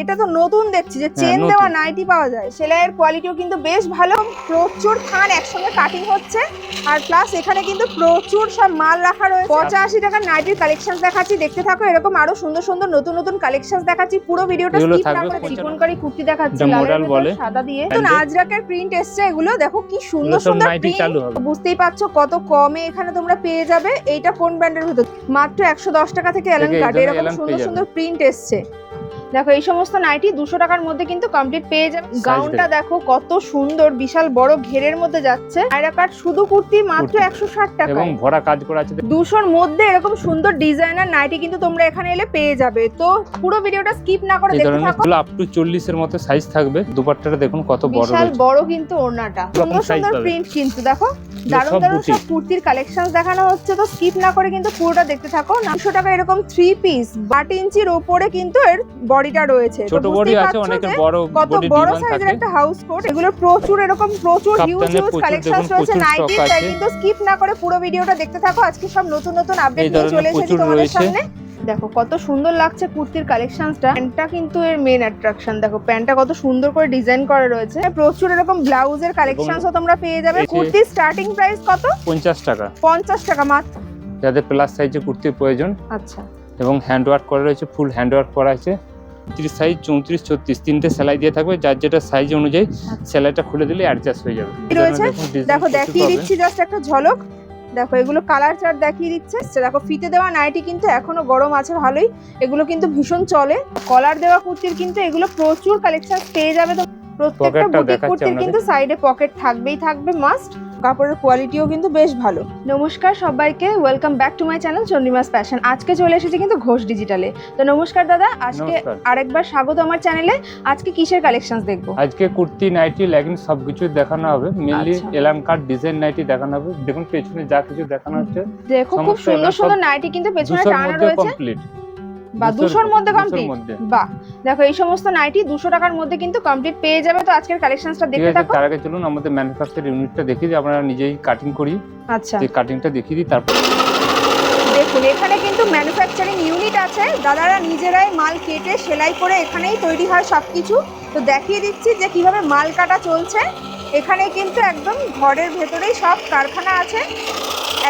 এটা তো নতুন দেখছি যে চেন দেওয়া নাইটি পাওয়া যায়। সেলাইয়ের কোয়ালিটিও কিন্তু বেশ ভালো। প্রচুর থান একসঙ্গে কাটিং হচ্ছে। আর প্লাস এখানে কিন্তু প্রচুর সব মাল রাখা রয়েছে। পঁচাশি টাকার নাইটির কালেকশন দেখাচ্ছি। দেখতে থাকো এরকম আরও সুন্দর সুন্দর নতুন নতুন কালেকশন দেখাচ্ছি। পুরো ভিডিওটা স্কিপ না করে চিকনকারি কুর্তি দেখাচ্ছি। সাদা দিয়ে। তো। আজরাকের প্রিন্ট এসছে এগুলো। দেখো কি সুন্দর সুন্দর প্রিন্ট বুঝতেই পারছ কত কমে এখানে তোমরা পেয়ে যাবে। এইটা কোন ব্র্যান্ডের ভিতর মাত্র একশো দশ টাকা থেকে এলান কাট এরকম সুন্দর সুন্দর প্রিন্ট এসছে। দেখো এই সমস্ত নাইটি দুশো টাকার মধ্যে কিন্তু কমপ্লিট পেয়ে যাবে। গাউনটা দেখো। কত সুন্দর বিশাল বড় ঘেরের মধ্যে যাচ্ছে। আয়রা কাট শুধু কুর্তি মাত্র একশো ষাট টাকা এবং ভরা কাজ করা আছে। দুশোর মধ্যে এরকম সুন্দর ডিজাইনার নাইটি কিন্তু তোমরা এখানে এলে পেয়ে যাবে। তো পুরো ভিডিওটা স্কিপ না করে দেখতে থাকো। আপ টু চল্লিশের মতো সাইজ থাকবে। দুপাট্টাটা দেখুন কত বড় বিশাল বড় কিন্তু ওড়নাটা। সুন্দর সুন্দর প্রিন্ট কিন্তু দেখো। দারুণ দারুণ সব কুর্তির কালেকশন দেখানো হচ্ছে। তো স্কিপ না করে কিন্তু পুরোটা দেখতে থাকো। নশো টাকা এরকম থ্রি পিস বাট ইঞ্চির ওপরে কিন্তু এর বডিটা রয়েছে। ছোট বডি আছে অনেকের বড় কত বডি সাইজের একটা হাউস কোট এগুলো প্রচুর এরকম প্রচুর হিউজ হিউজ কালেকশন রয়েছে। নাইটি তাই কিন্তু স্কিপ না করে পুরো ভিডিওটা দেখতে থাকো। আজকে সব নতুন নতুন আপডেট নিয়ে চলে এসেছি তোমাদের সামনে। দেখো কত সুন্দর লাগছে কুর্তির কালেকশনটা প্যান্টটা কিন্তু এর মেন অ্যাট্রাকশন দেখো প্যান্টটা কত সুন্দর করে ডিজাইন করা রয়েছে। প্রচুর এরকম ব্লাউজের কালেকশনসও তোমরা পেয়ে যাবে। কুর্তির স্টার্টিং প্রাইস কত? পঞ্চাশ টাকা। পঞ্চাশ টাকা মাত্র। যাদের প্লাস সাইজে কুর্তির প্রয়োজন। আচ্ছা। এবং হ্যান্ড ওয়ার্ক করা রয়েছে ফুল হ্যান্ড ওয়ার্ক করা আছে। তিরিশ সাইজ চৌত্রিশ ছত্রিশ তিনটে সেলাই দিয়ে থাকবে যার যেটা সাইজ অনুযায়ী সেলাইটা খুলে দিলে অ্যাডজাস্ট হয়ে যাবে। রয়েছে? দেখো দেখিয়ে দিচ্ছি জাস্ট একটা ঝলক। দেখো এগুলো কালার চার্ট দেখিয়ে দিচ্ছে। আচ্ছা, দেখো ফিতে দেওয়া নাইটি কিন্তু এখনও গরম আছে ভালোই। এগুলো কিন্তু ভীষণ চলে। কলার দেওয়া কুর্তির কিন্তু এগুলো প্রচুর কালেকশন পেয়ে যাবে তো। প্রত্যেকটা বুটিক কুর্তির কিন্তু সাইডে পকেট থাকবেই থাকবে মাস্ট কাপড়ের কোয়ালিটিও কিন্তু বেশ ভালো। নমস্কার সবাইকে welcome back to my channel Chandimas fashion আজকে চলে এসেছি কিন্তু ঘোষ ডিজিটালে তো নমস্কার দাদা আজকে। আরেকবার স্বাগত আমার চ্যানেলে আজকে কিসের কালেকশন দেখব? আজকে কুর্তি নাইটি লেগিং সবকিছু দেখানো হবে। মেনলি এলাম এলান কাট ডিজাইন নাইটি দেখানো হবে। দেখুন পেছনে যা কিছু দেখানো হচ্ছে দেখো খুব সুন্দর সুন্দর নাইটি কিন্তু পেছনে টানা রয়েছে। কমপ্লিট বা দুশোর মধ্যে কমপ্লিট বাহ। দেখো এই সমস্ত নাইটি দুশো টাকার মধ্যে কিন্তু কমপ্লিট পেয়ে যাবে। তো আজকের কালেকশনসটা ঠিক দেখতে থাকো। তার আগে চলুন আমাদের ম্যানুফ্যাকচার ইউনিটটা দেখিয়ে দিই। আমরা নিজেই কাটিং করি। আচ্ছা। যে কাটিংটা দেখিয়ে দিই তারপর দেখুন এখানে কিন্তু ম্যানুফ্যাকচারিং ইউনিট আছে। দাদারা নিজেরাই মাল কেটে সেলাই করে এখানেই তৈরি হয় সবকিছু। তো দেখিয়ে দিচ্ছি যে কীভাবে মাল কাটা চলছে। এখানে কিন্তু একদম ঘরের ভেতরেই সব কারখানা আছে।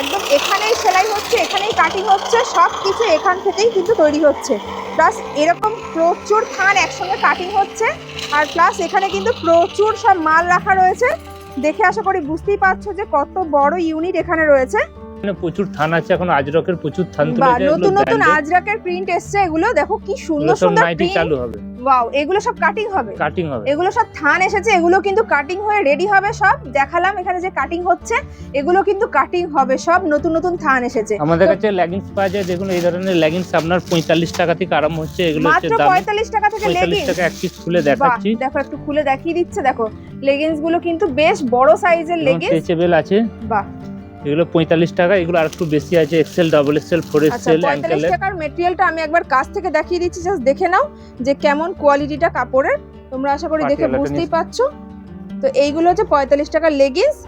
একদম এখানেই সেলাই হচ্ছে এখানেই কাটিং হচ্ছে সব কিছু এখান থেকেই কিন্তু তৈরি হচ্ছে। প্লাস এরকম প্রচুর থান একসঙ্গে কাটিং হচ্ছে আর প্লাস এখানে কিন্তু প্রচুর সব মাল রাখা রয়েছে। দেখে আশা করি বুঝতেই পারছ যে কত বড় ইউনিট এখানে রয়েছে। প্রচুর থান আছে এখন আজরকের প্রচুর থান নতুন নতুন। আজরাকের প্রিন্ট এসছে এগুলো দেখো কি সুন্দর সুন্দর প্রিন্ট চালু হবে। ওয়াও এগুলো সব কাটিং হবে? কাটিং হবে। এগুলো সব থান এসেছে এগুলো কিন্তু কাটিং হয়ে রেডি হবে সব। দেখালাম এখানে যে কাটিং হচ্ছে এগুলো কিন্তু কাটিং হবে সব। নতুন নতুন থান এসেছে। আমাদের কাছে লেগিংস পাওয়া যায় দেখুন এই ধরনের লেগিংস আপনার পঁয়তাল্লিশ টাকা থেকে আরম্ভ হচ্ছে এগুলো হচ্ছে দাম। পঁয়তাল্লিশ টাকা থেকে লেগিংস টাকা এক পিস খুলে দেখাচ্ছি। দেখো একটু খুলে দেখিয়ে দিচ্ছে দেখো। লেগিংসগুলো কিন্তু বেশ বড় সাইজের লেগিংস স্ট্রেচেবল আছে। বাহ এগুলো পঁয়তাল্লিশ টাকা এগুলো আর একটু বেশি আছে XL double XL four XL পঁয়তাল্লিশ টাকার মেটেরিয়ালটা আমি একবার কাছ থেকে দেখিয়ে দিচ্ছি জাস্ট দেখে নাও যে কেমন কোয়ালিটিটা কাপড়ের। তোমরা আশা করি দেখে বুঝতেই পারছ। তো এইগুলো হচ্ছে পঁয়তাল্লিশ টাকার লেগিংস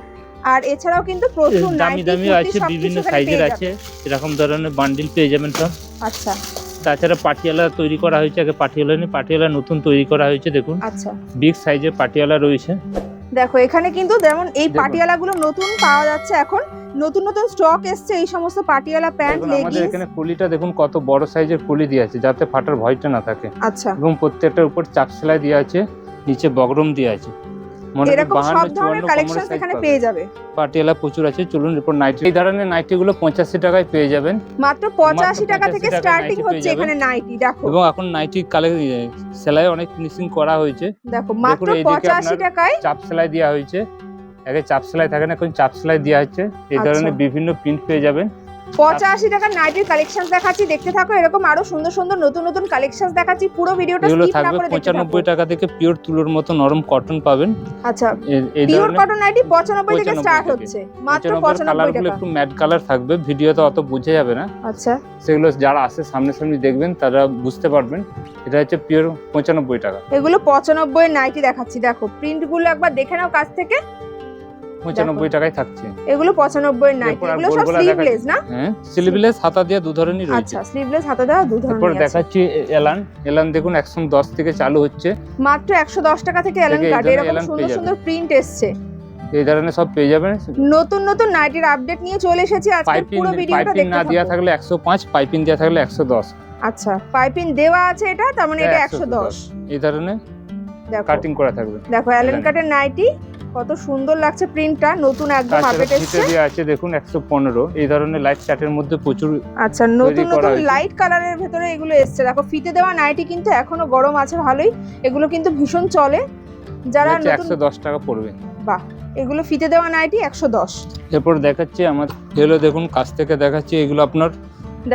আর এছাড়াও কিন্তু প্রচুর দামি দামি আছে বিভিন্ন সাইজের আছে এরকম ধরনের বান্ডিল পেয়ে যাবেন সব। আচ্ছা। তাছাড়া পাটিয়ালা তৈরি করা হয়েছে আগে পাটিয়ালা নেই পাটিয়ালা নতুন তৈরি করা হয়েছে দেখুন। আচ্ছা। বিগ সাইজের পাটিয়ালা রয়েছে। দেখো এখানে কিন্তু যেমন এই। পাটিয়ালাগুলো নতুন পাওয়া যাচ্ছে এখন। নতুন নতুন স্টক এসছে এই সমস্ত পাটিয়ালা প্যান্ট লেগিংস এখানে কুলিটা দেখুন কত বড় সাইজের কুলি দিয়ে আছে যাতে ফাটার ভয়টা না থাকে। আচ্ছা। এবং প্রত্যেকটার উপর চাপ সেলাই দেওয়া আছে নিচে বগরম দেওয়া আছে। এরকম সব ধরনের কালেকশন এখানে পেয়ে যাবে। পাটিয়ালা প্রচুর আছে চলুন এরপর নাইটি এই ধরনের নাইটি গুলো পঁচাশি টাকায় পেয়ে যাবেন। মাত্র পঁচাশি টাকা থেকে স্টার্টিং হচ্ছে এখানে নাইটি দেখো। এবং এখন নাইটি কালে সেলাই অনেক ফিনিশিং করা হয়েছে। দেখো মাত্র পঁচাশি টাকায় চাপ সেলাই দেওয়া হয়েছে। আগে চাপ সেলাই থাকে না এখন চাপ সেলাই দেওয়া হচ্ছে। এই আচ্ছা। ধরনের বিভিন্ন প্রিন্ট পেয়ে যাবেন। পঁচাশি টাকার নাইটির কালেকশন দেখাচ্ছি। দেখতে থাকো এরকম আরও সুন্দর সুন্দর নতুন নতুন কালেকশন দেখাচ্ছি। পুরো ভিডিওটা স্কিপ না করে দেখতে থাকো। টাকা থেকে পিওর তুলোর মতো নরম কটন পাবেন। আচ্ছা পিওর কটন নাইটি পঁচানব্বই থেকে স্টার্ট হচ্ছে। মাত্র পঁচানব্বই পঁচানব্বই কালারগুলো টাকা। একটু ম্যাট কালার থাকবে ভিডিওতে অত বোঝা যাবে না। আচ্ছা। সেগুলো যারা আসে সামনে সামনে দেখবেন তারা বুঝতে পারবেন। এটা হচ্ছে পিওর পঁচানব্বই টাকা। এগুলো পঁচানব্বই নাইটি দেখাচ্ছি দেখো। প্রিন্টগুলো একবার দেখে নাও কাছ থেকে। পঁচানব্বই টাকায় থাকছে। এগুলো পঁচানব্বই নাইটি এগুলো সব স্লিভলেস না হ্যাঁ স্লিভলেস হাতা দিয়ে দু ধরনের রয়েছে। আচ্ছা স্লিভলেস হাতে দেওয়া দু ধরনের আছে। দেখাচ্ছি এলান এলান দেখুন একশো দশ থেকে চালু হচ্ছে। মাত্র একশো দশ টাকা থেকে এলান কাট এরকম সুন্দর সুন্দর প্রিন্ট এসছে। এই ধরনের সব পেয়ে যাবেন। নতুন নতুন নাইটির আপডেট নিয়ে চলে এসেছি। আজকে পুরো ভিডিওটা দেখতে না দেওয়া থাকলে একশো পাঁচ পাইপিং দেওয়া থাকলে একশো দশ। আচ্ছা পাইপিং দেওয়া আছে এটা তার মানে এটা হ্যাঁ, একশো দশ। এই ধরনের দেখো। কাটিং করা থাকবে। দেখো অ্যালেন। কাটের নাইটি কত সুন্দর লাগছে প্রিন্টটা নতুন একদম আপডেট এসছে। দেওয়া আছে দেখুন একশো পনেরো। এই ধরনের লাইট চার্টের মধ্যে প্রচুর আচ্ছা নতুন নতুন লাইট কালারের ভেতরে এগুলো এসেছে। দেখো ফিতে দেওয়া নাইটি কিন্তু এখনও গরম আছে ভালোই। এগুলো কিন্তু ভীষণ চলে। যারা নতুন একশো দশ টাকা পড়বে। বাহ এগুলো ফিতে দেওয়া নাইটি একশো দশ। এরপর দেখাচ্ছি আমার এগুলো দেখুন কাছ থেকে দেখাচ্ছি এগুলো আপনার।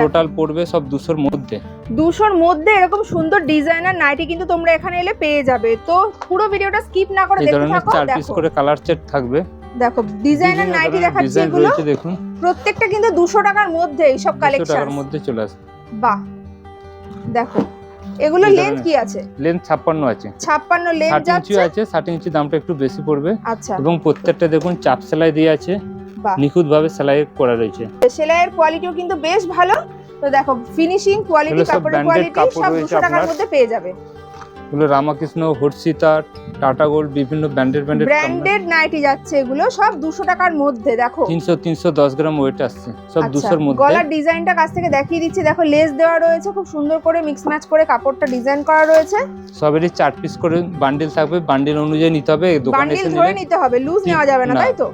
টোটাল পড়বে সব দুশোর মধ্যে। দুশোর মধ্যে এরকম সুন্দর ডিজাইনার নাইটি কিন্তু তোমরা এখানে এলে পেয়ে যাবে। তো পুরো ভিডিওটা স্কিপ না করে এই দেখতে থাকো চার পিস করে কালার সেট থাকবে। দেখো ডিজাইনার নাইটি দেখাচ্ছি এগুলো দেখুন। প্রত্যেকটা কিন্তু দুশো টাকার মধ্যে এইসব দুশো কালেকশন টাকার মধ্যে চলে আসে বাহ। দেখো এগুলো লেন্থ কি আছে? লেন্থ ছাপ্পান্ন আছে। ছাপ্পান্ন লেন্থ ষাট ইঞ্চি যাচ্ছে। আছে ষাট ইঞ্চি দামটা একটু বেশি পড়বে। আচ্ছা। এবং প্রত্যেকটা দেখুন চাপ সেলাই দিয়ে আছে। বাহ। নিখুঁত ভাবে সেলাই করা রয়েছে। সেলাইয়ের কোয়ালিটিও কিন্তু বেশ ভালো। তো দেখো ফিনিশিং কোয়ালিটি কাপড়ের কোয়ালিটি সব রয়েছে দুশো টাকার মধ্যে পেয়ে যাবে। এগুলো রামাকৃষ্ণ হর্ষিতা টাটা গোল্ড বিভিন্ন ব্র্যান্ডেড ব্র্যান্ডেড ব্র্যান্ডেড নাইটি যাচ্ছে এগুলো সব দুশো টাকার মধ্যে দেখো। তিনশো তিনশো দশ গ্রাম ওয়েট আসছে সব আচ্ছা, দুশোর মধ্যে। গলার ডিজাইনটা কাছ থেকে দেখিয়ে দিচ্ছি। দেখো লেস দেওয়া রয়েছে খুব সুন্দর করে মিক্স ম্যাচ করে কাপড়টা ডিজাইন করা রয়েছে। সবেরই চার পিস করে বান্ডিল থাকবে। বান্ডিল অনুযায়ী নিতে হবে দোকানে এসে নিতে হবে লুজ নেওয়া যাবে না। তাই তো?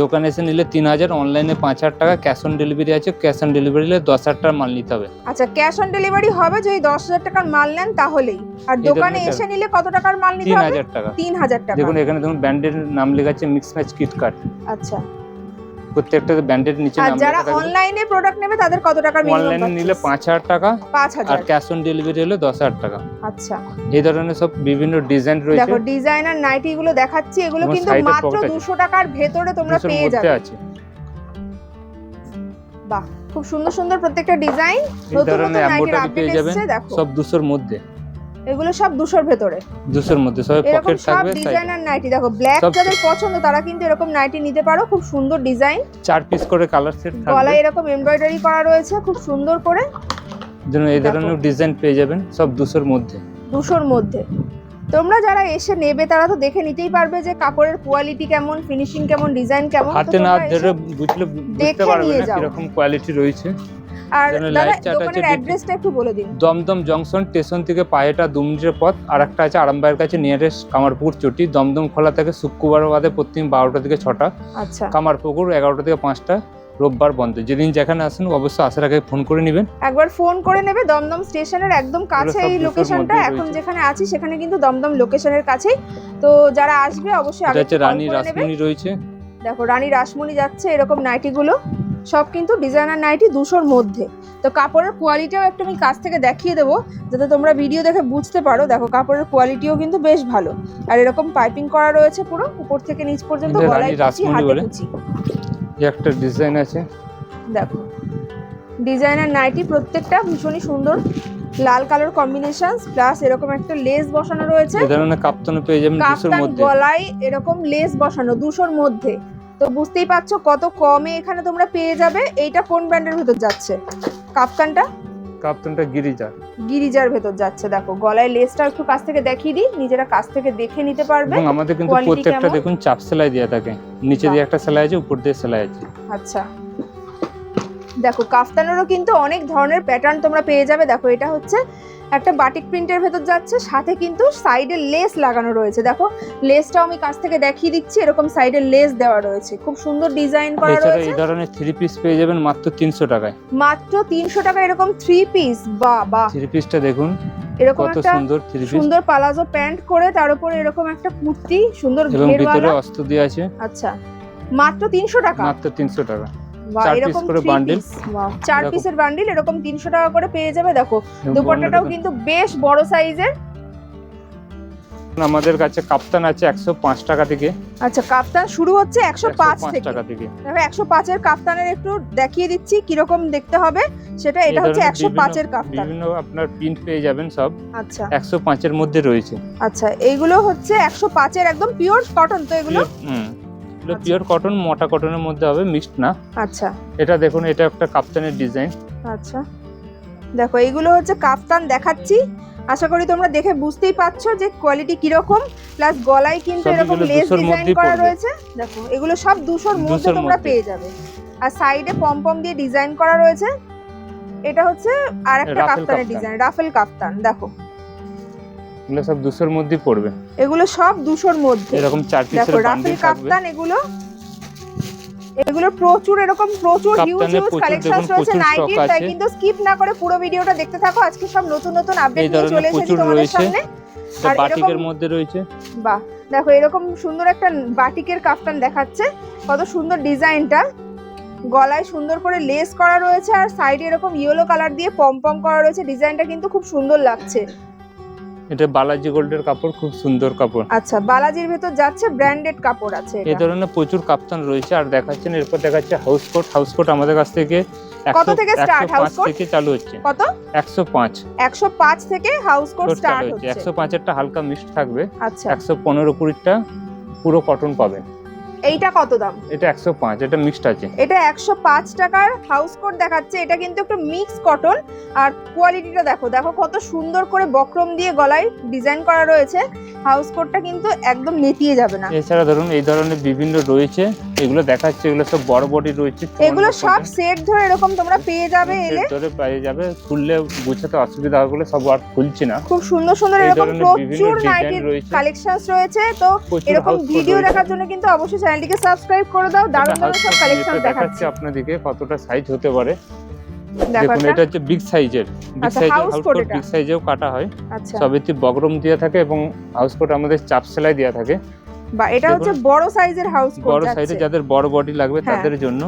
দোকানে এসে নিলে তিন হাজার অনলাইনে পাঁচ হাজার টাকা ক্যাশ অন ডেলিভারি আছে ক্যাশ অন ডেলিভারি নিলে দশ হাজার টাকার মাল নিতে হবে। আচ্ছা ক্যাশ অন ডেলিভারি হবে যদি দশ হাজার টাকার মাল নেন তাহলেই। আর দোকানে এসে নিলে কত টাকার মাল নিতে তিন হবে? হাজার টাকা। তিন হাজার টাকা। দেখুন এখানে দেখুন ব্র্যান্ডের নাম লেখা আছে মিক্স ম্যাচ কিট কাট আচ্ছা। প্রত্যেকটা ব্র্যান্ডের নিচে আর নাম যারা অনলাইনে প্রোডাক্ট নেবে তাদের কত টাকার মিনিমাম অনলাইনে নিলে পাঁচ হাজার টাকা পাঁচ আর হাজার ক্যাশ অন ডেলিভারি হলে দশ হাজার টাকা। আচ্ছা। এই ধরনের সব বিভিন্ন ডিজাইন রয়েছে। দেখো ডিজাইনার নাইটি গুলো দেখাচ্ছি এগুলো কিন্তু মাত্র pocket আছে। দুশো টাকার ভেতরে তোমরা পেয়ে যাবে। আছে। বাহ খুব সুন্দর সুন্দর প্রত্যেকটা ডিজাইন নতুন নতুন নাইটির আপডেট এসেছে দেখো। সব দুশোর মধ্যে। এগুলো সব দুশোর ভেতরে। দুশোর মধ্যে পকেট থাকবে এ। ডিজাইনার নাইটি দেখো ব্ল্যাক যাদের পছন্দ তারা কিন্তু এরকম নাইটি নিতে পারো খুব সুন্দর ডিজাইন চার পিস করে কালার সেট থাকবে। গলায় এরকম এমব্রয়ডারি করা রয়েছে খুব সুন্দর করে। যেন এই ধরনের ডিজাইন পেয়ে যাবেন সব দুশোর মধ্যে। দুশোর মধ্যে। তোমরা যারা এসে নেবে তারা তো দেখে নিতেই পারবে যে কাপড়ের কোয়ালিটি কেমন ফিনিশিং কেমন ডিজাইন কেমন। হাতে না ধরে বুঝলে বুঝতে দেখে পারবে না। কীরকম কোয়ালিটি রয়েছে। আর দাদা দোকানের অ্যাড্রেসটা একটু বলে দিন। দমদম জংশন স্টেশন থেকে পায়েটা দু মিনিটের পথ আর একটা আছে আরামবাগের কাছে নিয়ারেস্ট কামারপুকুর চটি। দমদম খোলা থাকে শুক্রবার বাদে প্রতিদিন বারোটা থেকে ছটা। আচ্ছা। কামারপুকুর এগারোটা থেকে পাঁচটা রোববার বন্ধ। যেদিন যেখানে আসেন অবশ্যই আসার আগে ফোন করে নেবেন। একবার ফোন করে নেবে দমদম স্টেশনের একদম কাছে এই লোকেশনটা এখন যেখানে আছি সেখানে কিন্তু দমদম লোকেশনের কাছেই। তো যারা আসবে অবশ্যই আগে রানী রাসমণি রয়েছে। দেখো রানী রাসমণি যাচ্ছে এরকম নাইটিগুলো। সব কিন্তু ডিজাইনার নাইটি দুশোর মধ্যে। তো কাপড়ের কোয়ালিটিও একটু আমি কাছ থেকে দেখিয়ে দেবো যাতে তোমরা ভিডিও দেখে বুঝতে পারো। দেখো কাপড়ের কোয়ালিটিও কিন্তু বেশ ভালো। আর এরকম পাইপিং করা রয়েছে পুরো উপর থেকে নিচ পর্যন্ত গলায় কুচি হাতে কুচি। একটা ডিজাইন আছে। দেখো ডিজাইনার নাইটি প্রত্যেকটা ভীষণই সুন্দর। লাল কালার কম্বিনেশন প্লাস এরকম একটা লেস বসানো রয়েছে। কাপ্তান মধ্যে। গলায় এরকম লেস বসানো দুশোর মধ্যে। তো বুঝতেই পারছ কত কমে এখানে তোমরা পেয়ে যাবে। এইটা কোন ব্র্যান্ডের ভেতর যাচ্ছে? কাপ্তানটা কাপ্তানটা গিরিজা গিরিজার ভেতর যাচ্ছে দেখো। গলায় লেসটা একটু কাছ থেকে দেখিয়ে দিই নিজেরা কাছ থেকে দেখে নিতে পারবে। আমাদের কিন্তু প্রত্যেকটা দেখুন চাপ সেলাই দেওয়া থাকে। নিচে দিয়ে একটা সেলাই আছে উপর দিয়ে সেলাই আছে। আচ্ছা। দেখো কাফতানেরও কিন্তু অনেক ধরনের প্যাটার্ন তোমরা পেয়ে যাবে। দেখো এটা হচ্ছে একটা বাটিক প্রিন্টের ভেতর যাচ্ছে সাথে কিন্তু সাইডে লেস লাগানো রয়েছে। দেখো লেসটাও আমি কাছ থেকে দেখিয়ে দিচ্ছি এরকম সাইডে লেস দেওয়া রয়েছে। খুব সুন্দর ডিজাইন করা রয়েছে। এই ধরনের থ্রি পিস পেয়ে যাবেন মাত্র তিনশো টাকায়। মাত্র তিনশো টাকা এরকম থ্রি পিস বা বা। থ্রি পিসটা দেখুন এরকম কত একটা সুন্দর থ্রি পিস সুন্দর পালাজো প্যান্ট করে তার উপর এরকম একটা কুর্তি সুন্দর এবং ভিতরে অস্ত্র দিয়ে আছে। আচ্ছা মাত্র তিনশো টাকা। মাত্র তিনশো টাকা। বা চার করে পিসের বান্ডিল এরকম তিনশো টাকা করে পেয়ে যাবে দেখো। দুপাট্টাটাও কিন্তু বেশ বড় সাইজের। আমাদের কাছে কাপ্তান আছে একশো পাঁচ টাকা থেকে। আচ্ছা কাপ্তান শুরু হচ্ছে একশো পাঁচ টাকা থেকে। একশো পাঁচের কাপ্তানের একটু দেখিয়ে দিচ্ছি কীরকম দেখতে হবে। সেটা এটা হচ্ছে একশো পাঁচের কাপ্তান। বিভিন্ন আপনার প্রিন্ট পেয়ে যাবেন সব। আচ্ছা। একশো পাঁচের মধ্যে রয়েছে। আচ্ছা এইগুলো হচ্ছে একশো পাঁচের একদম পিওর কটন তো এগুলো? হুম। এগুলো আচ্ছা। পিওর কটন মোটা কটনের মধ্যে হবে মিক্সড না। আচ্ছা। এটা দেখুন এটা একটা কাপ্তানের ডিজাইন আচ্ছা। দেখো এগুলো হচ্ছে কাফতান দেখাচ্ছি। আশা করি তোমরা দেখে বুঝতেই পারছ যে কোয়ালিটি কীরকম। প্লাস গলায় কিন্তু এরকম লেস ডিজাইন করা রয়েছে। দেখো এগুলো সব দুশোর মধ্যে তোমরা পেয়ে যাবে। আর সাইডে পম পম দিয়ে ডিজাইন করা রয়েছে। এটা হচ্ছে আরেকটা রাফেল কাফতানের ডিজাইন রাফেল কাফতান দেখো। এগুলো সব দুশোর মধ্যেই পড়বে। এগুলো সব দুশোর মধ্যে। এরকম চার পিসের রাফেল বান্ডিল থাকবে। এগুলো এগুলো প্রচুর এরকম প্রচুর হিউজ হিউজ কালেকশন রয়েছে। নাইটির তাই কিন্তু স্কিপ না করে পুরো ভিডিওটা দেখতে থাকো। আজকে সব নতুন নতুন আপডেট নিয়ে চলে এসেছি তোমাদের সামনে। আর বাটিকের মধ্যে রয়েছে। বাহ দেখো এরকম সুন্দর একটা বাটিকের কাফতান দেখাচ্ছে। কত সুন্দর ডিজাইনটা। গলায় সুন্দর করে লেস করা রয়েছে আর সাইডে এরকম ইয়েলো কালার দিয়ে পম পম করা রয়েছে। ডিজাইনটা কিন্তু খুব সুন্দর লাগছে। এটা বালাজি গোল্ডের কাপড় খুব সুন্দর কাপড়। আচ্ছা বালাজির ভেতর যাচ্ছে ব্র্যান্ডেড কাপড় আছে এই ধরনের প্রচুর কাপ্তান রয়েছে আর দেখাচ্ছেন এরপর দেখাচ্ছে হাউস কোট হাউস কোট আমাদের কাছ থেকে কত থেকে স্টার্ট হাউস কোট থেকে চালু হচ্ছে। কত? একশো পাঁচ। একশো পাঁচ থেকে হাউস কোট স্টার্ট হচ্ছে। হচ্ছে। একশো পাঁচেরটা হালকা মিক্সড থাকবে। আচ্ছা। একশো পনেরো কুড়িটা পুরো কটন পাবেন। এইটা কত দাম? এটা একশো পাঁচ এটা মিক্সড আছে। এটা একশো পাঁচ টাকার হাউস কোট দেখাচ্ছে। এটা কিন্তু একটু মিক্স কটন আর কোয়ালিটিটা দেখো দেখো কত সুন্দর করে বক্রম দিয়ে গলায় ডিজাইন করা রয়েছে। হাউস কোটটা কিন্তু একদম নেতিয়ে যাবে না। এছাড়া ধরুন এই ধরনের বিভিন্ন রয়েছে। এগুলো দেখাচ্ছে এগুলো সব বড় বডি রয়েছে এগুলো সব সেট ধরে এরকম তোমরা পেয়ে যাবে এলে। ধরে পেয়ে যাবে খুললে গুছাতে অসুবিধা হবে সব আর খুলছি না। খুব সুন্দর সুন্দর এরকম প্রচুর নাইটির রয়েছে। কালেকশনস রয়েছে তো এরকম ভিডিও দেখার জন্য কিন্তু অবশ্যই চ্যানেলটিকে সাবস্ক্রাইব করে দাও দারুণ দারুণ সব কালেকশন দেখাচ্ছে। আপনাদেরকে কতটা সাইজ হতে পারে। দেখুন এটা হচ্ছে বিগ সাইজের বিগ সাইজের house হাউস কোট এটা। বিগ সাইজেও কাটা হয়। আচ্ছা। সবেতে বগরম দেওয়া থাকে এবং হাউস কোট আমাদের চাপ সেলাই দেওয়া থাকে। বা এটা হচ্ছে বড় সাইজের হাউস কোট বড় সাইজে যাদের বড় বডি লাগবে হ্যাঁ। তাদের জন্য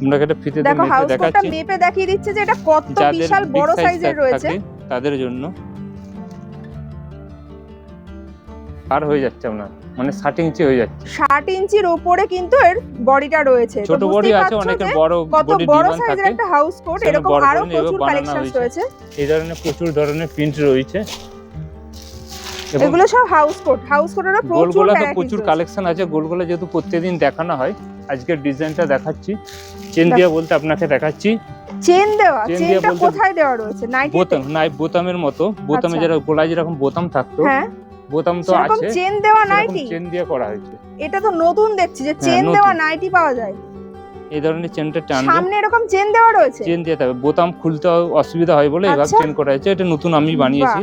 আমরা ফিতে দেখো হাউস কোটটা মেপে দেখিয়ে দিচ্ছে যে এটা কত বিশাল বড় সাইজের রয়েছে। তাদের জন্য আর হয়ে যাচ্ছে আপনার মানে ষাট ইঞ্চি হয়ে যাচ্ছে। ষাট ইঞ্চির উপরে কিন্তু এর বডিটা রয়েছে। ছোট বডি আছে অনেকের বড় কত বড় সাইজের একটা হাউস কোট এরকম আরও প্রচুর কালেকশন রয়েছে। এই ধরনের প্রচুর ধরনের প্রিন্ট রয়েছে। এগুলো সব হাউস কোট হাউস কোটেরও প্রচুর প্রচুর কালেকশন আছে। গোলগোলা যেহেতু প্রত্যেকদিন দেখানো হয় আজকের ডিজাইনটা দেখাচ্ছি। চেন দিয়া বলতে আপনাকে দেখাচ্ছি। চেন দেওয়া চেন দেওয়া চেনটা কোথায় দেওয়া রয়েছে? নাইটি বোতাম নাই বোতামের মতো। বোতামে আচ্ছা। যারা গোলায় যেরকম বোতাম থাকতো হ্যাঁ। বোতাম তো আছে। চেন দেওয়া নাইটি চেন দিয়ে করা হয়েছে। এটা তো নতুন দেখছি যে হ্যাঁ, চেন দেওয়া নাইটি পাওয়া যায়। এই ধরনের চেনটা টান সামনে এরকম চেন দেওয়া রয়েছে? চেন দিয়ে হবে বোতাম খুলতে অসুবিধা হয় বলে এভাবে আচ্ছা। চেন করা হয়েছে। এটা নতুন আমি বানিয়েছি।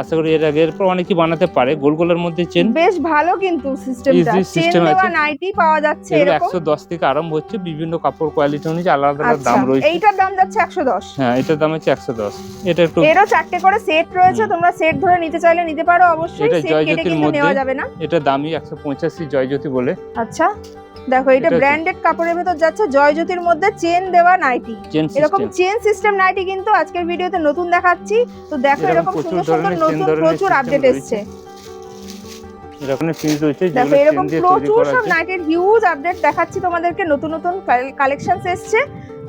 আশা করি এর আগে এরপর অনেকেই বানাতে পারে? গোলগোলার মধ্যে চেন? বেশ ভালো কিন্তু সিস্টেমটা চেন দেওয়া। নাইটি পাওয়া যাচ্ছে এরকম। একশো দশ থেকে আরম্ভ হচ্ছে। বিভিন্ন কাপড় কোয়ালিটি অনুযায়ী আলাদা আলাদা আচ্ছা দাম রয়েছে। এইটার দাম যাচ্ছে একশো দশ। হ্যাঁ এটার দাম হচ্ছে একশো দশ। এটা একটু এরও চারটে করে সেট রয়েছে। তোমরা সেট ধরে নিতে চাইলে নিতে পারো অবশ্যই। এটা সেট কেটে জয়জ্যোতির কিন্তু মধ্যে। নেওয়া যাবে না। এটা দামই একশো পঁচাশি জয়জ্যোতি বলে। আচ্ছা। দেখো এটা ব্র্যান্ডেড কাপড়ের ভেতর যাচ্ছে। জয়জ্যোতির মধ্যে চেন দেওয়া নাইটি এরকম চেন সিস্টেম নাইটি কিন্তু আজকের ভিডিওতে নতুন দেখাচ্ছি। তো দেখো এরকম সুন্দর সুন্দর নতুন প্রচুর আপডেট। এসছে। এরকম ফিজ রয়েছে দেখো এরকম প্রচুর সব নাইটের হিউজ আপডেট দেখাচ্ছি তোমাদেরকে। নতুন নতুন কালেকশন এসছে।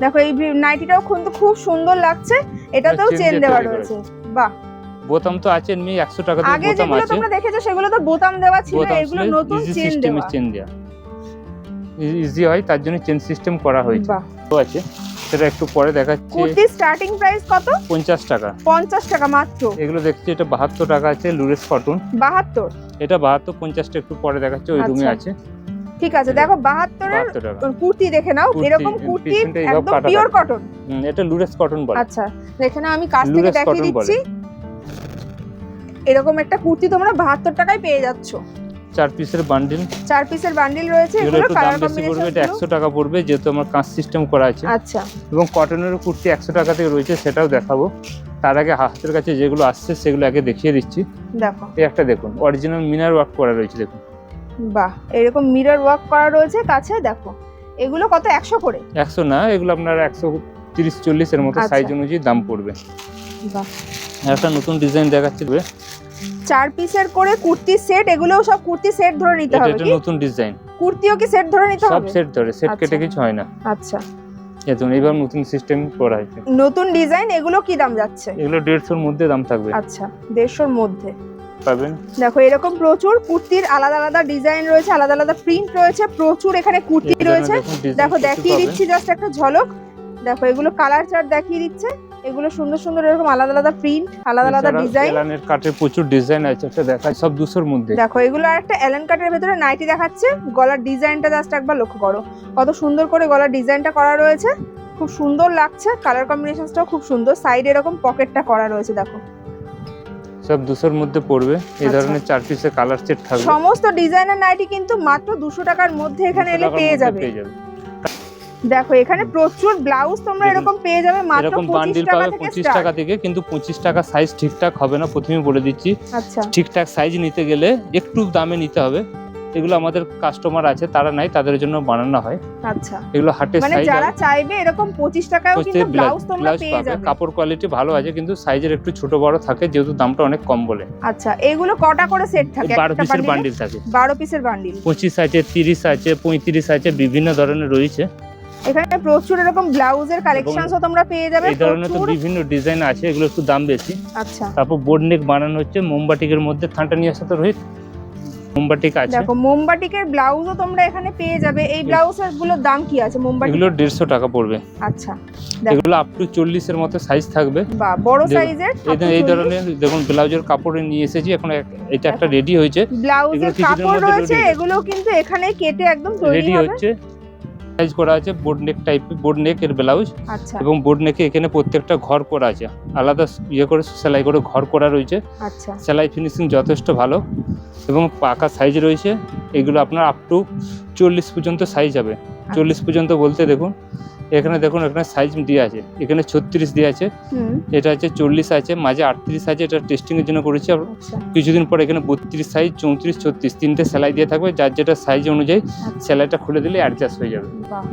দেখো এই নাইটিটাও কিন্তু খুব সুন্দর লাগছে। এটাতেও চেন দেওয়া রয়েছে। বাহ। বোতাম তো আছে এমনি টাকা দিয়ে আগে যেগুলো তোমরা দেখেছ সেগুলো তো বোতাম দেওয়া ছিল এগুলো নতুন চেন দেওয়া। চেন দেওয়া। ইজি হয় তার জন্য চেন সিস্টেম করা হয়েছে। তো আছে সেটা একটু পরে দেখাচ্ছি। কুর্তি স্টার্টিং প্রাইস কত? পঞ্চাশ টাকা। পঞ্চাশ টাকা মাত্র। এগুলো দেখছি এটা বাহাত্তর টাকা আছে লুরেস কটন বাহাত্তর? এটা বাহাত্তর পঞ্চাশটা একটু পরে দেখাচ্ছে ওই রুমে আচ্ছা। আছে। ঠিক আছে দেখো বাহাত্তরের বাহাত্তর টাকা। কুর্তি দেখে নাও এরকম কুর্তি একদম পিওর কটন হুম, এটা লুরেস কটন বলে। আচ্ছা এখানে আমি কাছ থেকে দেখিয়ে দিচ্ছি। এরকম একটা কুর্তি তোমরা বাহাত্তর টাকায় পেয়ে যাচ্ছ। চার পিসের বান্ডিল চার পিসের বান্ডিল রয়েছে এগুলো একটু দাম বেশি পড়বে এটা একশো টাকা পড়বে যেহেতু আমার কাঁচ সিস্টেম করা আছে। আচ্ছা। এবং কটনেরও কুর্তি একশো টাকা থেকে রয়েছে সেটাও দেখাবো। তার আগে হাতের কাছে যেগুলো আসছে সেগুলো আগে দেখিয়ে দিচ্ছি। দেখো। এই একটা দেখুন অরিজিনাল মিনার ওয়ার্ক করা রয়েছে দেখুন। বাহ এরকম মিরর ওয়ার্ক করা রয়েছে কাছে দেখো। এগুলো কত একশো করে? একশো না এগুলো আপনার একশো তিরিশ চল্লিশের মতো আচ্ছা। সাইজ অনুযায়ী দাম পড়বে। বাহ। একটা নতুন ডিজাইন দেখাচ্ছি। চার পিসের করে কুর্তি সেট এগুলোও সব কুর্তি সেট ধরে নিতে হবে একটা কি? নতুন ডিজাইন। কুর্তিও কি সেট ধরে নিতে হবে? সব সেট ধরে সেট আচ্ছা। কেটে কিছু হয় না। আচ্ছা। দেখুন এইবার নতুন সিস্টেম করা হয়েছে। নতুন ডিজাইন এগুলো কি দাম যাচ্ছে? এগুলো দেড়শোর মধ্যে দাম থাকবে। আচ্ছা দেড়শোর মধ্যে। পাবেন। দেখো এরকম প্রচুর কুর্তির আলাদা আলাদা ডিজাইন রয়েছে আলাদা আলাদা প্রিন্ট রয়েছে প্রচুর এখানে কুর্তি রয়েছে। দেখো দেখিয়ে দিচ্ছি জাস্ট একটা ঝলক। দেখো এগুলো কালার চার্ট দেখিয়ে দিচ্ছে। এগুলো সুন্দর সুন্দর এরকম আলাদা আলাদা প্রিন্ট আলাদা আলাদা ডিজাইন এলানের কাঠের প্রচুর ডিজাইন আছে একটা দেখায় সব দুশোর মধ্যে। দেখো এগুলো আর একটা অ্যালেন কাটের ভেতরে নাইটি দেখাচ্ছে। গলার ডিজাইনটা জাস্ট একবার লক্ষ্য করো। কত সুন্দর করে গলার ডিজাইনটা করা রয়েছে। খুব সুন্দর লাগছে। কালার কম্বিনেশনটাও খুব সুন্দর। সাইড এরকম পকেটটা করা রয়েছে দেখো। সব দুশোর মধ্যে পড়বে। এই আচ্ছা। ধরনের চার পিসের কালার সেট থাকবে। সমস্ত ডিজাইনের নাইটি কিন্তু মাত্র দুশো টাকার মধ্যে এখানে এলে পেয়ে যাবে। পেয়ে যাবে। দেখো এখানে প্রচুর ব্লাউজ তোমরা এরকম পেয়ে যাবে মাত্র এরকম পঁচিশ বান্ডিল টাকা পাবে থেকে পঁচিশ start। টাকা থেকে কিন্তু পঁচিশ টাকা সাইজ ঠিকঠাক হবে না প্রথমেই বলে দিচ্ছি। আচ্ছা। ঠিকঠাক সাইজ নিতে গেলে একটু দামে নিতে হবে। এগুলো আমাদের কাস্টমার আছে তারা নাই তাদের জন্য বানানো হয়। আচ্ছা। এগুলো হাটের মানে যারা চাইবে এরকম পঁচিশ টাকাও কিন্তু ব্লাউজ তোমরা পেয়ে যাবে। কাপড় কোয়ালিটি ভালো আছে কিন্তু সাইজের একটু ছোট বড় থাকে যেহেতু দামটা অনেক কম বলে। আচ্ছা এগুলো কটা করে সেট থাকে? বারো একটা পিসের বান্ডিল থাকে। বারো পিসের বান্ডিল পঁচিশ আছে তিরিশ আছে পঁয়ত্রিশ আছে বিভিন্ন ধরনের রয়েছে। এখানে প্রচুর এরকম ব্লাউজের কালেকশনসও তোমরা পেয়ে যাবে এই ধরনের তো বিভিন্ন ডিজাইন আছে এগুলো একটু দাম বেশি। আচ্ছা। তারপর বোর্ড নেক বানানো হচ্ছে মোমবাটিকের মধ্যে থানটা নিয়ে আসা তো রোহিত। মোমবাটিক আছে। দেখো মোমবাটিকের ব্লাউজও তোমরা এখানে পেয়ে যাবে। এই ব্লাউজেরগুলোর দাম কি আছে? মোমবাটি এগুলো দেড়শো টাকা পড়বে। আচ্ছা। এগুলো আপ টু চল্লিশের মতো সাইজ থাকবে। বা বড় সাইজের এই ধরনের দেখুন ব্লাউজের কাপড়ে নিয়ে এসেছি এখন এটা একটা রেডি হয়েছে। ব্লাউজের কাপড় রয়েছে এগুলো কিন্তু এখানে কেটে একদম তৈরি রেডি হচ্ছে। সাইজ করা আছে boat neck type boat neck এর ব্লাউজ আচ্ছা। এবং বোর্ড নেকে এখানে প্রত্যেকটা ঘর করা আছে। আলাদা ইয়ে করে সেলাই করে ঘর করা রয়েছে। আচ্ছা। সেলাই ফিনিশিং যথেষ্ট ভালো এবং পাকা সাইজ রয়েছে। এগুলো আপনার আপ টু চল্লিশ পর্যন্ত সাইজ হবে। চল্লিশ পর্যন্ত বলতে দেখুন এখানে দেখুন এখানে সাইজ দিয়ে আছে। এখানে ছত্রিশ দিয়ে আছে। হুম। এটা আছে চল্লিশ আছে মাঝে আটত্রিশ আছে এটা টেস্টিংয়ের জন্য করেছি। আচ্ছা। কিছুদিন পর এখানে বত্রিশ সাইজ চৌত্রিশ ছত্রিশ তিনটে সেলাই দিয়ে থাকবে। যার যেটা সাইজ অনুযায়ী আচ্ছা। সেলাইটা খুলে দিলে অ্যাডজাস্ট হয়ে যাবে।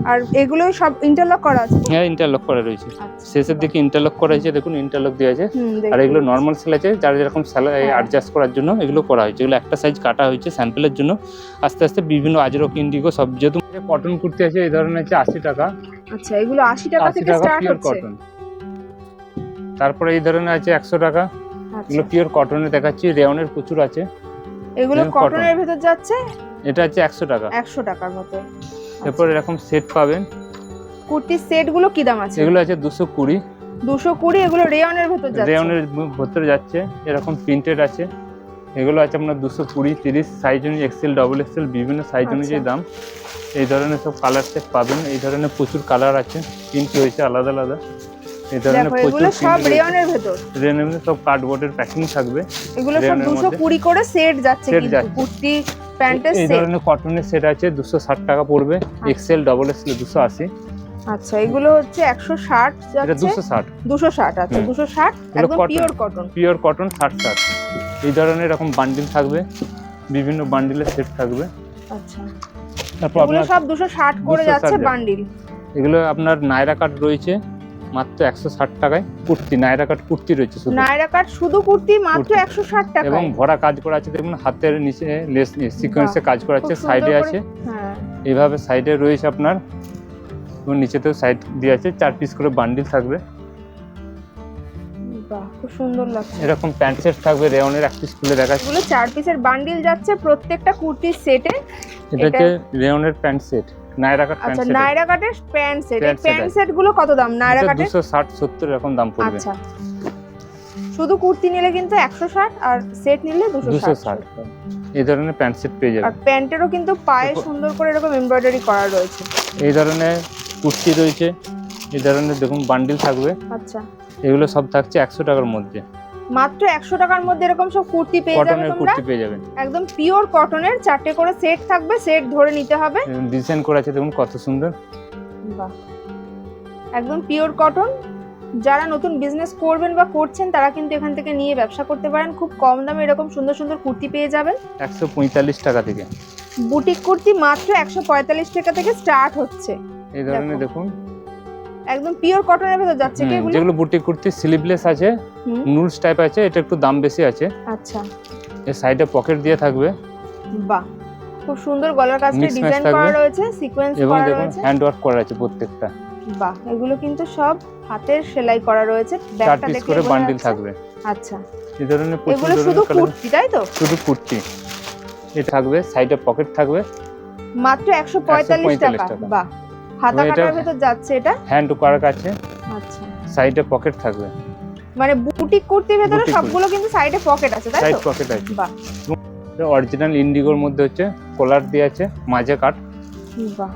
আর এগুলো সব ইন্টারলক করা আছে? হ্যাঁ ইন্টারলক করা রয়েছে। আচ্ছা। শেষের দিকে ইন্টারলক করা হয়েছে দেখুন ইন্টারলক দেওয়া আছে। আর এগুলো নর্মাল সেলাই আছে যার যেরকম সেলাই। অ্যাডজাস্ট করার জন্য এগুলো করা হয়েছে। এগুলো একটা সাইজ কাটা হয়েছে স্যাম্পেলের জন্য। আস্তে আস্তে বিভিন্ন আজরক ইন্ডিগো সব যেহেতু কটন কুর্তি আছে এই ধরনের আছে আশি টাকা। আচ্ছা এগুলো আশি টাকা থেকে স্টার্ট হচ্ছে? তারপরে এই ধরনের আছে একশো টাকা। আচ্ছা। এগুলো পিওর কটনে দেখাচ্ছি রেওনের প্রচুর আছে। এগুলো কটনের ভেতর যাচ্ছে? এটা আছে একশো টাকা। একশো টাকার মতো। এরপর এরকম সেট পাবেন। কুর্তির সেটগুলো কি দাম আছে? এগুলো আছে দুশো কুড়ি। দুশো কুড়ি এগুলো রেয়নের ভেতর যাচ্ছে? রেওনের ভেতরে যাচ্ছে। এরকম প্রিন্টেড আছে। এগুলো আছে আপনার দুশো কুড়ি তিরিশ সাইজ অনুযায়ী এক্সেল ডবল এক্সেল বিভিন্ন সাইজ আচ্ছা। অনুযায়ী দাম। এই ধরনের সব কালার সেট পাবেন। এই ধরনের প্রচুর কালার আছে। প্রিন্ট রয়েছে আলাদা আলাদা। এই ধরনের প্রচুর সব print রয়েছে। রেয়নের ভেতর। সব কার্ডবোর্ডের প্যাকিং থাকবে। এগুলো সব করে সেট যাচ্ছে কিন্তু। কুর্তি প্যান্টের এই ধরনের কটনের সেট আছে। দুশো ষাট টাকা পড়বে। এক্সেল ডবল এক্সেল আচ্ছা এগুলো হচ্ছে একশো ষাট এটা যাচ্ছে। দুশো ষাট। দুশো ষাট আচ্ছা হুম। দুশো ষাট এগুলো একদম পিওর কটন পিওর কটন ষাট ষাট। এই ধরনের এরকম বান্ডিল থাকবে বিভিন্ন বান্ডিলের সেট থাকবে। আচ্ছা। তারপর আপনার সব দুশো ষাট করে যাচ্ছে। বান্ডিল এগুলো আপনার নায়রা কাট রয়েছে মাত্র একশো ষাট টাকায় কুর্তি নায়রা কাট কুর্তি রয়েছে শুধু। নায়রা কাট শুধু কুর্তি মাত্র কুর্তি। একশো ষাট টাকা এবং ভরা কাজ করা আছে দেখুন হাতের নিচে লেস সিকোয়েন্সে কাজ করা আছে সাইডে আছে। হ্যাঁ। এইভাবে সাইডে রয়েছে আপনার এবং নিচেতেও সাইড দিয়ে আছে চার পিস করে বান্ডিল থাকবে। বাহ খুব সুন্দর লাগছে। এরকম প্যান্ট সেট থাকবে রেওনের এক পিস খুলে দেখাচ্ছি। এগুলো চার পিসের বান্ডিল যাচ্ছে প্রত্যেকটা কুর্তির সেটে রেওনের pant set Nayra cut pant আচ্ছা সেট নায়রা কাটের প্যান্ট সেট এই প্যান্ট সেটগুলো কত দাম? নায়রা কাটের? এরকম দাম পড়বে। আচ্ছা। শুধু কুর্তি নিলে কিন্তু একশো ষাট আর সেট নিলে এই ধরনের প্যান্ট সেট পেয়ে আর প্যান্টেরও কিন্তু পায়ে সুন্দর করে এরকম এমব্রয়ডারি করা রয়েছে। এই ধরনের কুর্তি রয়েছে। এই ধরনের দেখুন বান্ডিল থাকবে। আচ্ছা। এগুলো সব থাকছে একশো টাকার মধ্যে। মাত্র একশো টাকার মধ্যে এরকম সব কুর্তি পেয়ে যাবে তোমরা? কুর্তি পেয়ে যাবেন একদম পিওর কটনের চারটে করে সেট থাকবে সেট ধরে নিতে হবে। ডিজাইন করা আছে দেখুন কত সুন্দর। বাহ। একদম পিওর কটন যারা নতুন বিজনেস করবেন বা করছেন তারা কিন্তু এখান থেকে নিয়ে ব্যবসা করতে পারেন। খুব কম দামে এরকম সুন্দর সুন্দর কুর্তি পেয়ে যাবেন। একশো পঁয়তাল্লিশ টাকা থেকে। বুটিক কুর্তি মাত্র একশো পঁয়তাল্লিশ টাকা থেকে স্টার্ট হচ্ছে। এই ধরনের দেখুন একদম পিওর কটনের ভেতর যাচ্ছে। কি এগুলো যেগুলো বুটিক কুর্তি স্লিভলেস আছে নুলস টাইপ আছে এটা একটু দাম বেশি আছে। আচ্ছা। এর সাইডে পকেট দিয়ে থাকবে। বাহ! খুব সুন্দর গলার কাছে Mix ডিজাইন করা রয়েছে সিকোয়েন্স করা রয়েছে। হ্যান্ড ওয়ার্ক করা আছে প্রত্যেকটা। বাহ! এগুলো কিন্তু সব হাতের সেলাই করা রয়েছে। ব্যাগটা দেখে করে বান্ডিল থাকবে। আচ্ছা। এই ধরনের এগুলো শুধু কুর্তি তাই তো? শুধু কুর্তি। এটা থাকবে সাইডে পকেট থাকবে। মাত্র একশো পঁয়তাল্লিশ 145 টাকা। টাকা। বাহ! হাতা কাটার ভেতর যাচ্ছে এটা? হ্যান্ড ওয়ার্ক আছে। আচ্ছা। সাইডে পকেট থাকবে। মানে বুটিক কুর্তির ভেতরে সবগুলো কিন্তু সাইডে পকেট আছে তাই তো? সাইড পকেট আছে। বাহ। অরিজিনাল ইন্ডিগোর মধ্যে হচ্ছে কলার দিয়ে আছে মাঝে কাট বাহ।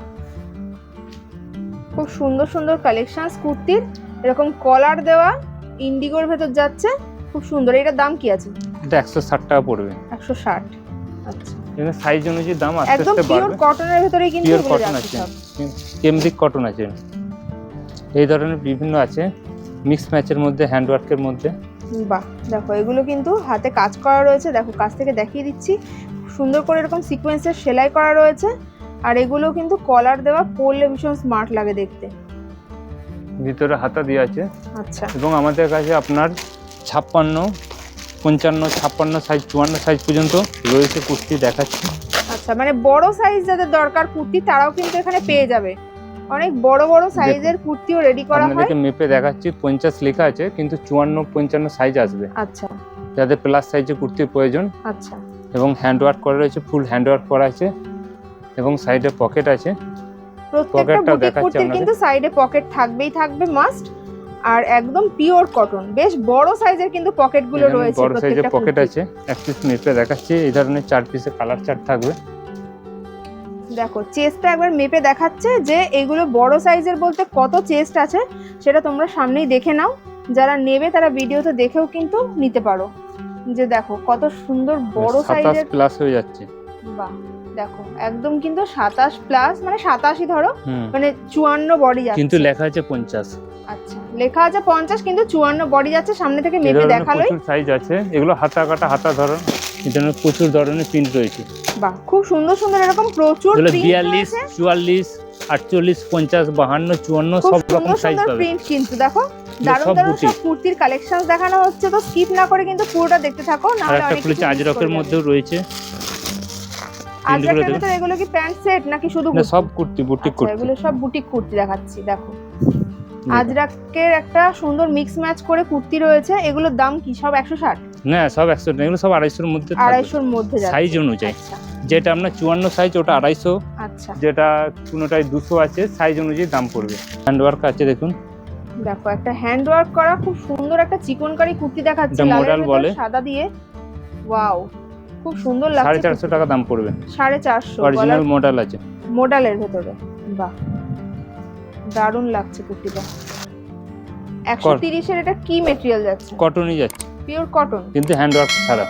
খুব সুন্দর সুন্দর কালেকশনস কুর্তির। এরকম কলার দেওয়া ইন্ডিগোর ভেতর যাচ্ছে খুব সুন্দর। এটার দাম কি আছে? এটা একশো ষাট টাকা পড়বে। একশো ষাট। আচ্ছা। এখানে সাইজ অনুযায়ী দাম আস্তে একদম আস্তে পিওর বাড়বে। কটনের ভেতরেই কিন্তু পিওর কটন আছে। কেমব্রিক কটন আছে। এই ধরনের বিভিন্ন আছে। মিক্স ম্যাচের মধ্যে হ্যান্ডওয়ার্কের মধ্যে। বাহ দেখো এগুলো কিন্তু হাতে কাজ করা রয়েছে। দেখো কাছ থেকে দেখিয়ে দিচ্ছি। সুন্দর করে এরকম সিকোয়েন্সের সেলাই করা রয়েছে। আর এগুলো কিন্তু কলার দেওয়া পরলে ভীষণ স্মার্ট লাগে দেখতে। ভিতরে হাতা দিয়ে আছে। আচ্ছা। এবং আমাদের কাছে আপনার ছাপ্পান্ন পঞ্চান্ন ছাপ্পান্ন সাইজ চুয়ান্ন সাইজ পর্যন্ত রয়েছে কুর্তি দেখাচ্ছি। আচ্ছা মানে বড় সাইজ যাদের দরকার কুর্তি তারাও কিন্তু এখানে পেয়ে যাবে। অনেক বড় বড় সাইজের কুর্তিও রেডি করা হয়। আপনাদেরকে মেপে দেখাচ্ছি পঞ্চাশ লেখা আছে কিন্তু চুয়ান্ন পঞ্চান্ন সাইজ আসবে। আচ্ছা। যাদের প্লাস সাইজের কুর্তির প্রয়োজন। আচ্ছা। এবং হ্যান্ড ওয়ার্ক করা রয়েছে ফুল হ্যান্ড ওয়ার্ক করা আছে। এবং সাইডে পকেট আছে। প্রত্যেকটা বুটিক কুর্তির কিন্তু সাইডে পকেট থাকবেই থাকবে মাস্ট আর একদম পিওর কটন বেশ বড় সাইজের কিন্তু পকেটগুলো রয়েছে বড় সাইজের পকেট আছে। এক পিস মেপে দেখাচ্ছি। এই ধরনের চার পিসের কালার চার্ট থাকবে। দেখো চেস্টটা একবার মেপে দেখাচ্ছে যে এগুলো বড় সাইজের বলতে কত চেস্ট আছে সেটা তোমরা সামনেই দেখে নাও। যারা নেবে তারা ভিডিওতে দেখেও কিন্তু নিতে পারো। যে দেখো কত সুন্দর বড় সাতাশ সাইজের প্লাস হয়ে যাচ্ছে। বাহ দেখো একদম কিন্তু সাতাশ প্লাস মানে সাতাশি ধরো মানে চুয়ান্ন বডি যাচ্ছে। কিন্তু লেখা আছে পঞ্চাশ। আচ্ছা লেখা আছে পঞ্চাশ কিন্তু চুয়ান্ন বডি যাচ্ছে সামনে থেকে মেপে দেখালোই। প্রচুর সাইজ আছে। এগুলো হাতা কাটা হাতা ধরন প্রচুর ধরনের প্রিন্ট রয়েছে। বাহ খুব সুন্দর সুন্দর এরকম প্রচুর বিয়াল্লিশ চুয়াল্লিশ আটচল্লিশ পঞ্চাশ বাহান্ন চুয়ান্ন সব রকম সাইজ পাবে। প্রিন্ট কিন্তু দেখো দারুণ সব দারুণ সব কুর্তির কালেকশন দেখানো হচ্ছে তো স্কিপ না করে কিন্তু পুরোটা দেখতে থাকো না হলে অনেক কিছু আজরকের মধ্যেও রয়েছে। আজরাকের এগুলো কি প্যান্ট সেট নাকি শুধু? সব কুর্তি বুটিক আচ্ছা, কুর্তি। এগুলো সব বুটিক কুর্তি দেখাচ্ছি দেখো দেখো। আজরাকের একটা সুন্দর মিক্স ম্যাচ করে কুর্তি রয়েছে। এগুলোর দাম কি সব একশো ষাট? না সব একশো এগুলো সব আড়াইশোর মধ্যে আড়াইশোর মধ্যে সাইজ অনুযায়ী। আচ্ছা। যেটা আপনার চুয়ান্ন সাইজ ওটা আড়াইশো। আচ্ছা। যেটা কোনোটায় দুশো আছে সাইজ অনুযায়ী দাম পড়বে। হ্যান্ডওয়ার্ক আছে দেখুন। দেখো একটা হ্যান্ড ওয়ার্ক করা খুব সুন্দর একটা চিকনকারি কুর্তি দেখাচ্ছে। লালের বলে। সাদা দিয়ে। ওয়াও খুব সুন্দর সাড়ে লাগছে চারশো টাকা দাম পড়বে। সাড়ে চারশো অরিজিনাল মডেল আছে। মডেলের ভেতরে। বাহ! দারুণ লাগছে কুর্তিটা। একশো তিরিশের এটা কি মেটেরিয়াল যাচ্ছে? কটনই যাচ্ছে। পিওর কটন কিন্তু হ্যান্ডওয়ার্ক ছাড়া।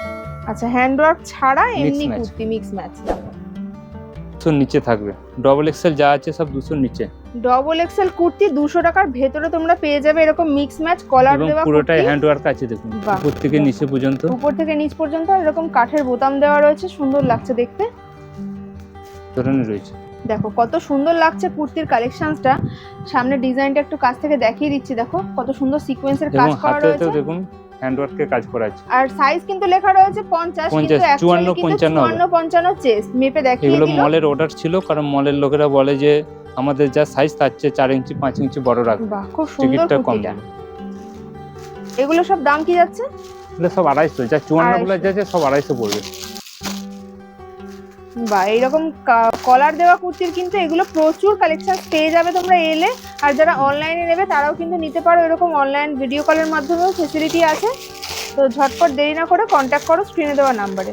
আচ্ছা হ্যান্ড ওয়ার্ক ছাড়া এমনি কুর্তি মিক্স ম্যাচ দুশোর নিচে থাকবে। ডবল এক্সেল যা আছে সব দুশোর নিচে। ডবল এক্সেল কুর্তি দুশো টাকার ভেতরে তোমরা পেয়ে যাবে এরকম মিক্স ম্যাচ কলার দেওয়া পুরোটাই হ্যান্ডওয়ার্ক আছে দেখুন। উপর থেকে নিচে পর্যন্ত। উপর থেকে নিচ পর্যন্ত এরকম কাঠের বোতাম দেওয়া রয়েছে সুন্দর লাগছে দেখতে। ধরনের রয়েছে। দেখো কত সুন্দর লাগছে কুর্তির কালেকশনসটা সামনে ডিজাইনটা একটু কাছ থেকে দেখিয়ে দিচ্ছি দেখো কত সুন্দর সিকোয়েন্সের কাজ করা রয়েছে। দেখুন কাজ করা আছে। আর সাইজ কিন্তু লেখা রয়েছে পঞ্চাশ কিন্তু 50, actually 54, কিন্তু 55 হবে। চুয়ান্ন পঞ্চান্ন চেস্ট মেপে দেখিয়ে এগুলো মলের অর্ডার ছিল কারণ মলের লোকেরা বলে যে আমাদের যা সাইজ তার চেয়ে চার ইঞ্চি পাঁচ ইঞ্চি বড় রাখবে বাহ খুব সুন্দর কম এগুলো সব দাম কি যাচ্ছে? এগুলো সব আড়াইশো যা চুয়ান্নগুলো যাচ্ছে সব আড়াইশো পড়বে। বা এইরকম কলার দেওয়া কুর্তির কিন্তু এগুলো প্রচুর কালেকশন পেয়ে যাবে তোমরা এলে। আর যারা অনলাইনে নেবে তারাও কিন্তু নিতে পারো। এরকম অনলাইন ভিডিও কলের মাধ্যমেও ফেসিলিটি আছে। তো ঝটপট দেরি না করে কন্ট্যাক্ট করো স্ক্রিনে দেওয়া নাম্বারে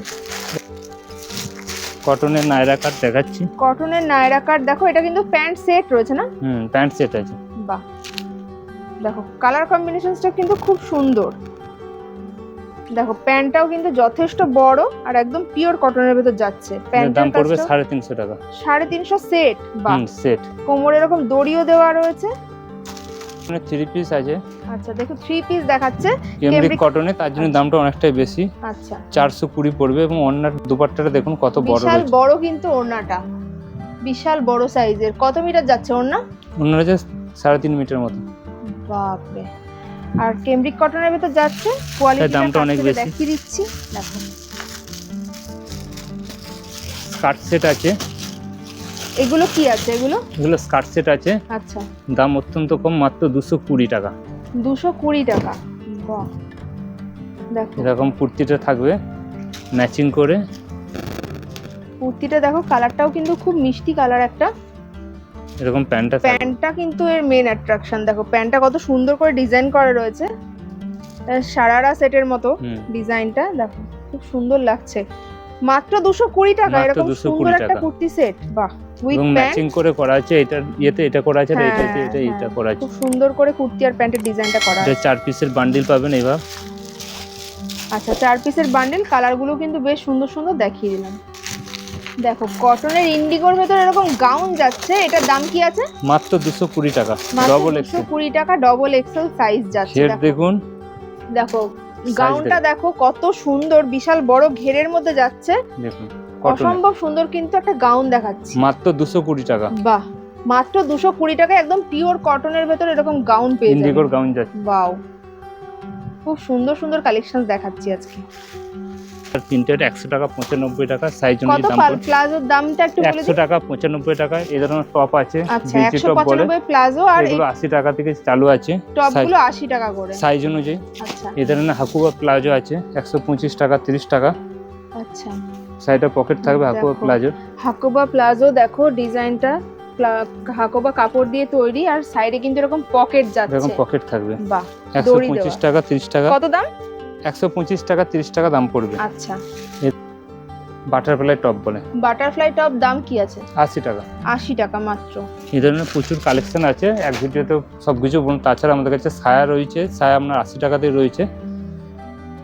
কটনের নায়রা কাট দেখাচ্ছি। কটনের নায়রা কাট দেখো এটা কিন্তু প্যান্ট সেট রয়েছে না? হুম প্যান্ট সেট আছে। বাহ। দেখো কালার কম্বিনেশনসটা কিন্তু খুব সুন্দর। দেখো প্যান্টটাও কিন্তু যথেষ্ট বড় আর একদম পিওর কটনের ভেতর যাচ্ছে। প্যান্টের পড়বে কাজটা সাড়ে তিনশো টাকা। সাড়ে তিনশো সেট বা সেট কোমরে এরকম দড়িও দেওয়া রয়েছে। মানে থ্রি পিস আছে। আচ্ছা দেখো থ্রি পিস দেখাচ্ছে। কেমব্রিক কটনে তার জন্য দামটা অনেকটাই বেশি। আচ্ছা। চারশো কুড়ি পড়বে এবং অন্যার দুপাট্টাটা দেখুন কত বড় বিশাল বড় কিন্তু ওড়নাটা। বিশাল বড় সাইজের কত মিটার যাচ্ছে ওড়না? যে সাড়ে তিন মিটার মতো। বাপরে। আর কেমব্রিক কটনের ভেতর যাচ্ছে কোয়ালিটি দামটা অনেক বেশি। দেখিয়ে দিচ্ছি দেখো। কাট সেট আছে। এগুলো কি আছে এগুলো? এগুলো স্কার্ট সেট আছে। আচ্ছা। দাম অত্যন্ত কম মাত্র দুশো কুড়ি টাকা। দুশো কুড়ি টাকা। বাহ। দেখো। এরকম কুর্তিটা থাকবে ম্যাচিং করে। কুর্তিটা দেখো কালারটাও কিন্তু খুব মিষ্টি কালার একটা। এরকম প্যান্টটা প্যান্টটা কিন্তু এর মেন অ্যাট্রাকশন দেখো প্যান্টটা কত সুন্দর করে ডিজাইন করা রয়েছে। সারারা সেটের মতো ডিজাইনটা দেখো খুব সুন্দর লাগছে। মাত্র দুশো কুড়ি টাকা এরকম সুন্দর একটা। কুর্তি সেট বাহ উইথ ম্যাচিং করে করা আছে এটা ইয়েতে এটা করা আছে আর হ্যাঁ, এটা হ্যাঁ। এটা করা আছে। খুব সুন্দর করে কুর্তি আর প্যান্টের ডিজাইনটা করা এটা আছে। চার পিসের বান্ডিল পাবেন এইবার আচ্ছা চার পিসের বান্ডেল কালারগুলো কিন্তু বেশ সুন্দর সুন্দর দেখিয়ে দিলাম। দেখো কটনের ইন্ডিগোর ভেতর এরকম গাউন যাচ্ছে এটার দাম কি আছে? মাত্র দুশো কুড়ি টাকা ডবল এক্সেল কুড়ি টাকা ডবল এক্সেল সাইজ যাচ্ছে দেখো। দেখুন। দেখো গাউনটা দেখো কত সুন্দর বিশাল বড় ঘেরের মধ্যে যাচ্ছে। দেখুন অসম্ভব সুন্দর কিন্তু একটা গাউন দেখাচ্ছি। মাত্র দুশো কুড়ি টাকা। বাহ মাত্র দুশো কুড়ি টাকা একদম পিওর কটনের ভেতর এরকম গাউন পেয়ে ইন্ডিগোর গাউন যাচ্ছে। বাও খুব সুন্দর সুন্দর কালেকশন দেখাচ্ছি আজকে। তিনটের একশো টাকা পঁচানব্বই টাকা সাইজ অনুযায়ী দাম প্লাজোর দামটা একটু একশো টাকা পঁচানব্বই টাকা এই ধরনের টপ আছে আচ্ছা একশো পঁচানব্বই প্লাজো আর এগুলো আশি টাকা থেকে চালু আছে টপগুলো আশি টাকা করে। সাইজ অনুযায়ী। আচ্ছা। এই ধরনের হাকুবা প্লাজো আছে একশো পঁচিশ টাকা তিরিশ টাকা। আচ্ছা। সাইডে পকেট থাকবে হাকুবা। প্লাজো হাকোবা প্লাজো দেখো ডিজাইনটা হাকোবা কাপড় দিয়ে তৈরি আর সাইডে কিন্তু এরকম পকেট এরকম পকেট থাকবে। বাহ একশো দড়ি পঁচিশ দেওয়া। টাকা তিরিশ টাকা। কত দাম? একশো পঁচিশ টাকা তিরিশ টাকা দাম পড়বে। আচ্ছা। বাটারফ্লাই টপ বলে। বাটারফ্লাই টপ দাম কি আছে? আশি টাকা। আশি টাকা মাত্র। এই ধরনের প্রচুর কালেকশন আছে। এক ভিডিওতে সব কিছু বলুন। তাছাড়া আমাদের কাছে সায়া রয়েছে। সায়া আপনার আশি টাকাতে রয়েছে।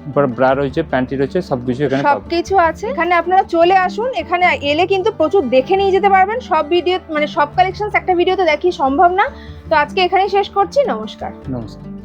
এরপর ব্রা রয়েছে প্যান্টি রয়েছে সব কিছু এখানে সবকিছু আছে। এখানে আপনারা চলে আসুন। এখানে এলে কিন্তু প্রচুর দেখে নিয়ে যেতে পারবেন। সব ভিডিও মানে সব কালেকশন একটা ভিডিওতে দেখি সম্ভব না। তো আজকে এখানেই শেষ করছি। নমস্কার। নমস্কার।